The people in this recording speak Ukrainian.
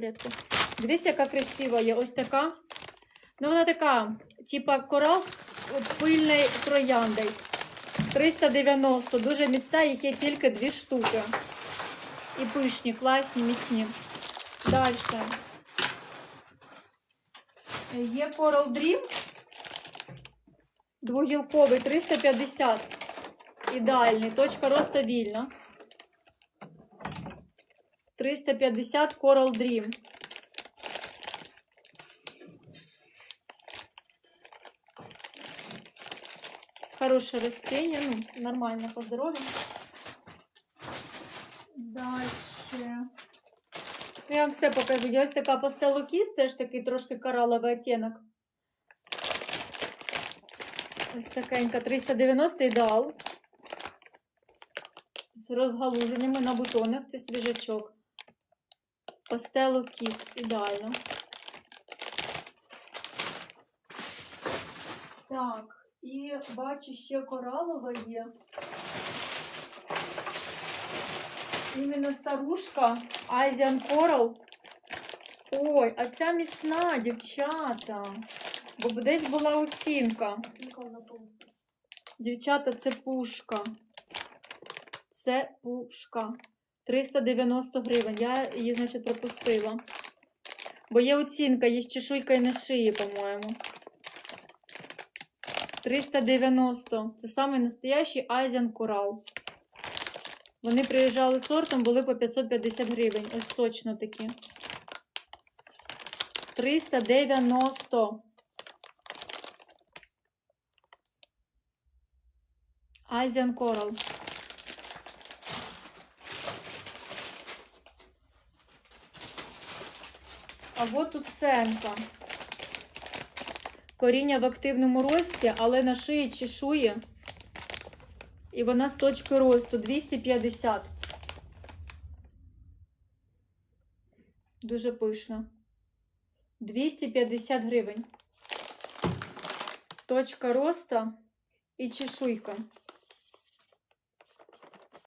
палетку. Дивіться, яка красива є. Ось така. Ну, вона така, типа корал з пильною трояндою. 390. Дуже міцна, їх є тільки дві штуки. І пишні, класні, міцні. Далі. Є Coral Dream. Двогілковий 350. Ідеальний. Точка росту вільна. 350 Coral Dream. Хорошее растение, ну, нормально по здоровью. Дальше. Я вам все покажу. Є ось така пастелокіс, теж такий трошки кораловий оттенок. Ось такенька 390 ідеал. З розгалуженнями на бутонах. Це свіжачок. Пастелокіс ідеально. Так, і бачу ще коралова є. Іменно старушка Asian Coral. Ой, а ця міцна, дівчата. Бо десь була оцінка. Дівчата, це пушка. Це пушка. 390 гривень. Я її, значить, пропустила. Бо є оцінка, є з чешуйкою на шиї, по-моєму. 390. Це самий настоящий Asian Coral. Вони приїжджали сортом, були по 550 гривень. Ось точно такі. 390. Asian Coral. А от тут сенка. Коріння в активному рості, але на шиї чешує. І вона з точки росту 250. Дуже пишно. 250 гривень. Точка росту і чешуйка.